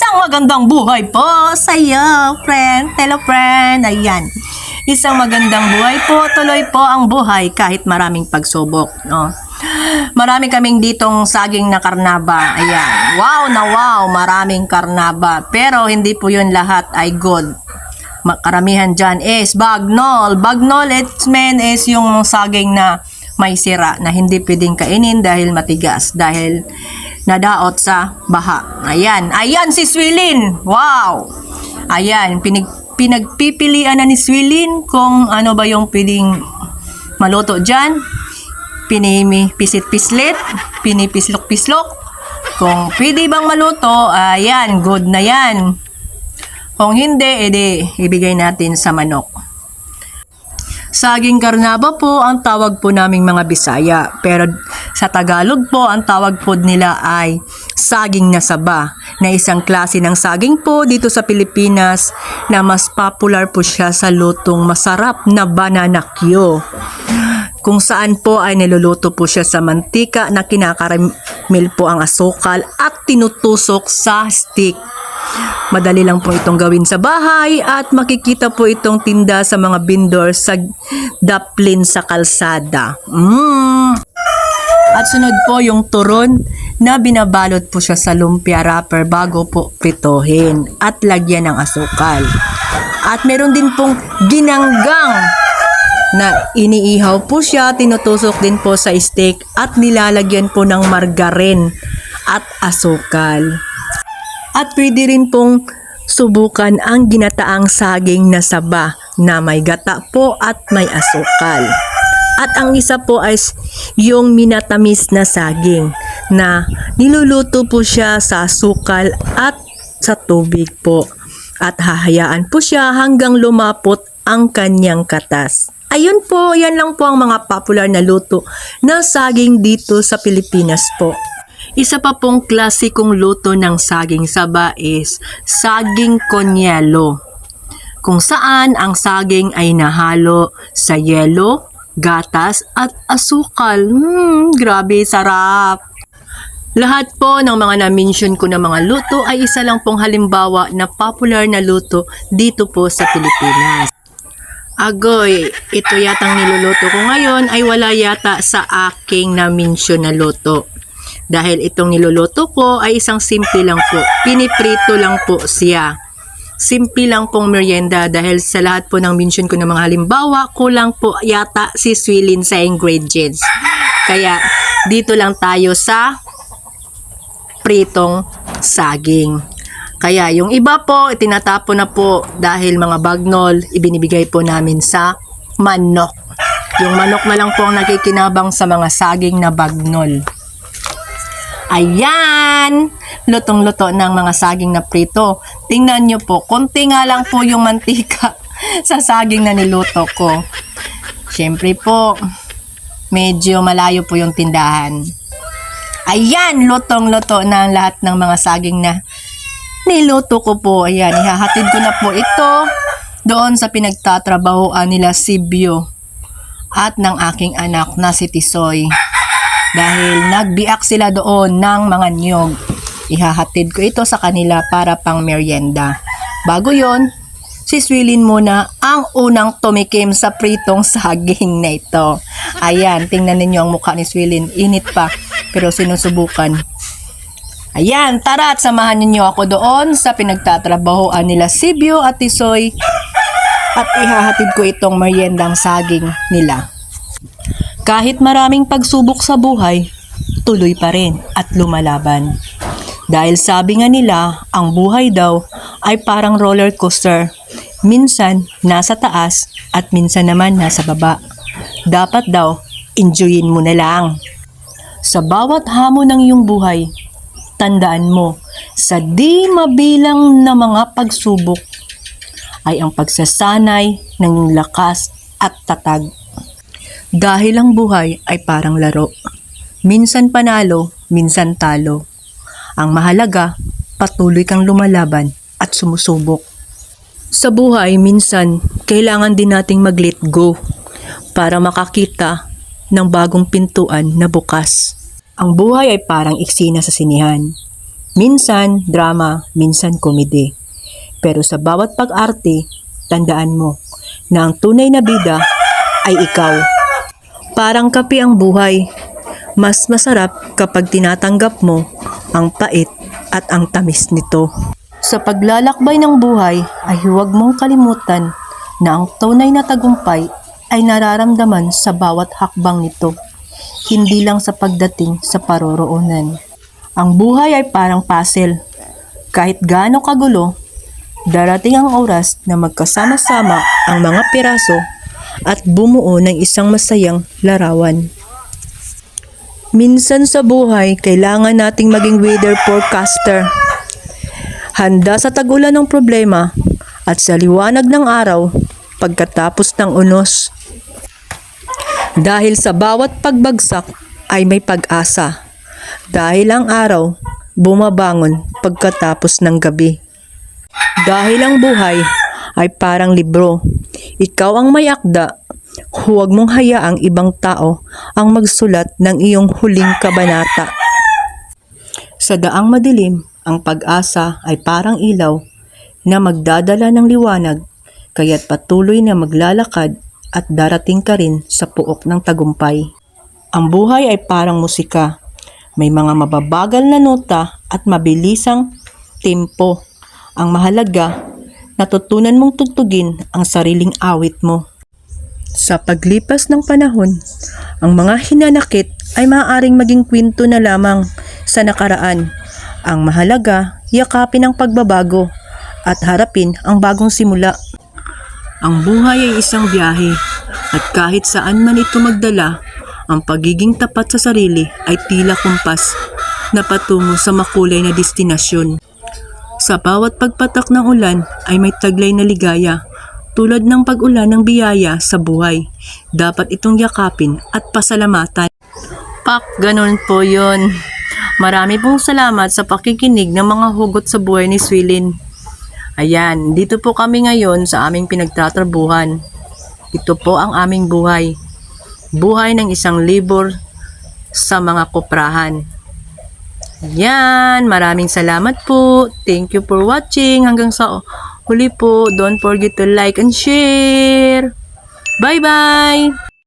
Isang magandang buhay po sa iyo, friend. Hello, friend. Ayan. Isang magandang buhay po. Tuloy po ang buhay kahit maraming pagsubok. No? Marami kaming ditong saging na karnaba. Ayan. Wow na wow. Maraming karnaba. Pero hindi po yun lahat ay good. Karamihan dyan is bagnol. Bagnol, it's mean is yung saging na may sira na hindi pwedeng kainin dahil matigas. Dahil nadaot sa baha. Ayan. Ayan si Swilin. Wow. Ayan. Pinig, pinagpipilian na ni Swilin kung ano ba yung pwedeng maluto dyan. Pinimi, pisit-pislit. Pinipislok-pislok. Kung pwede bang maluto, ayan, good na yan. Kung hindi, edi ibigay natin sa manok. Saging karnaba po ang tawag po naming mga Bisaya. Pero sa Tagalog po, ang tawag po nila ay saging na saba na isang klase ng saging po dito sa Pilipinas na mas popular po siya sa lutong masarap na banana Q. Kung saan po ay niluluto po siya sa mantika na kinakaramil po ang asukal at tinutusok sa stick. Madali lang po itong gawin sa bahay at makikita po itong tinda sa mga vendor sa daplin sa kalsada. Mm. At sunod po yung turon na binabalot po siya sa lumpia wrapper bago po pritohin at lagyan ng asukal. At meron din pong ginanggang na iniihaw po siya, tinutusok din po sa steak at nilalagyan po ng margarin at asukal. At pwede rin pong subukan ang ginataang saging na saba na may gata po at may asukal. At ang isa po ay yung minatamis na saging na niluluto po siya sa asukal at sa tubig po. At hahayaan po siya hanggang lumapot ang kanyang katas. Ayun po, yan lang po ang mga popular na luto na saging dito sa Pilipinas po. Isa pa pong klasikong luto ng saging saba is saging konyelo. Kung saan ang saging ay nahalo sa yelo, gatas at asukal. Hmm, grabe sarap. Lahat po ng mga na-mention ko na mga luto ay isa lang pong halimbawa na popular na luto dito po sa Pilipinas. Agoy, ito yatang niluluto ko ngayon ay wala yata sa aking na-mention na luto. Dahil itong niluluto ko ay isang simple lang po. Piniprito lang po siya. Simple lang pong merienda dahil sa lahat po ng mention ko ng mga halimbawa, kulang po yata si Swilin sa ingredients. Kaya dito lang tayo sa pritong saging. Kaya yung iba po, tinatapon na po dahil mga bagnol, ibinibigay po namin sa manok. Yung manok na lang po ang nakikinabang sa mga saging na bagnol. Ayan! Lutong-luto ng mga saging na prito. Tingnan nyo po, konti nga lang po yung mantika sa saging na niluto ko. Siyempre po, medyo malayo po yung tindahan. Ayan, lutong-luto na ang lahat ng mga saging na niluto ko po. Ayan, ihahatid ko na po ito doon sa pinagtatrabahoan nila Sibyo at ng aking anak na si Tisoy. Dahil nagbiak sila doon ng mga niyog. Ihahatid ko ito sa kanila para pang merienda. Bago yon, si Swilin muna ang unang tumikim sa pritong saging na ito. Ayan, tingnan ninyo ang mukha ni Swilin. Init pa, pero sinusubukan. Ayan, tara at samahan ninyo ako doon sa pinagtatrabahoan nila Sibyo at Tisoy at ihahatid ko itong meriendang saging nila. Kahit maraming pagsubok sa buhay, tuloy pa rin at lumalaban. Dahil sabi nga nila, ang buhay daw ay parang roller coaster. Minsan nasa taas at minsan naman nasa baba. Dapat daw, enjoyin mo na lang. Sa bawat hamon ng iyong buhay, tandaan mo, sa di mabilang na mga pagsubok ay ang pagsasanay ng lakas at tatag. Dahil ang buhay ay parang laro. Minsan panalo, minsan talo. Ang mahalaga, patuloy kang lumalaban at sumusubok. Sa buhay, minsan, kailangan din nating mag-let go para makakita ng bagong pintuan na bukas. Ang buhay ay parang eksena sa sinihan. Minsan drama, minsan komedi. Pero sa bawat pag-arte, tandaan mo na ang tunay na bida ay ikaw. Parang kape ang buhay. Mas masarap kapag tinatanggap mo ang pait at ang tamis nito. Sa paglalakbay ng buhay ay huwag mong kalimutan na ang tunay na tagumpay ay nararamdaman sa bawat hakbang nito, hindi lang sa pagdating sa paroroonan. Ang buhay ay parang puzzle. Kahit gaano kagulo, darating ang oras na magkasama-sama ang mga piraso at bumuo ng isang masayang larawan. Minsan sa buhay, kailangan nating maging weather forecaster. Handa sa tagulan ng problema at sa liwanag ng araw pagkatapos ng unos. Dahil sa bawat pagbagsak ay may pag-asa. Dahil ang araw bumabangon pagkatapos ng gabi. Dahil ang buhay ay parang libro. Ikaw ang may akda. Huwag mong hayaang ibang tao ang magsulat ng iyong huling kabanata. Sa daang madilim, ang pag-asa ay parang ilaw na magdadala ng liwanag, kaya't patuloy na maglalakad at darating ka rin sa puok ng tagumpay. Ang buhay ay parang musika. May mga mababagal na nota at mabilisang tempo. Ang mahalaga, natutunan mong tugtugin ang sariling awit mo. Sa paglipas ng panahon, ang mga hinanakit ay maaaring maging kwento na lamang sa nakaraan. Ang mahalaga, yakapin ang pagbabago at harapin ang bagong simula. Ang buhay ay isang biyahe at kahit saan man ito magdala, ang pagiging tapat sa sarili ay tila kumpas na patungo sa makulay na destinasyon. Sa bawat pagpatak ng ulan ay may taglay na ligaya. Tulad ng pag-ulan ng biyaya sa buhay, dapat itong yakapin at pasalamatan. Pak, ganun po yon. Marami pong salamat sa pakikinig ng mga hugot sa buhay ni Swilin. Ayan, dito po kami ngayon sa aming pinagtatrabuhan. Ito po ang aming buhay. Buhay ng isang libor sa mga koprahan. Yan, maraming salamat po. Thank you for watching. Hanggang sa huli po, don't forget to like and share. Bye-bye!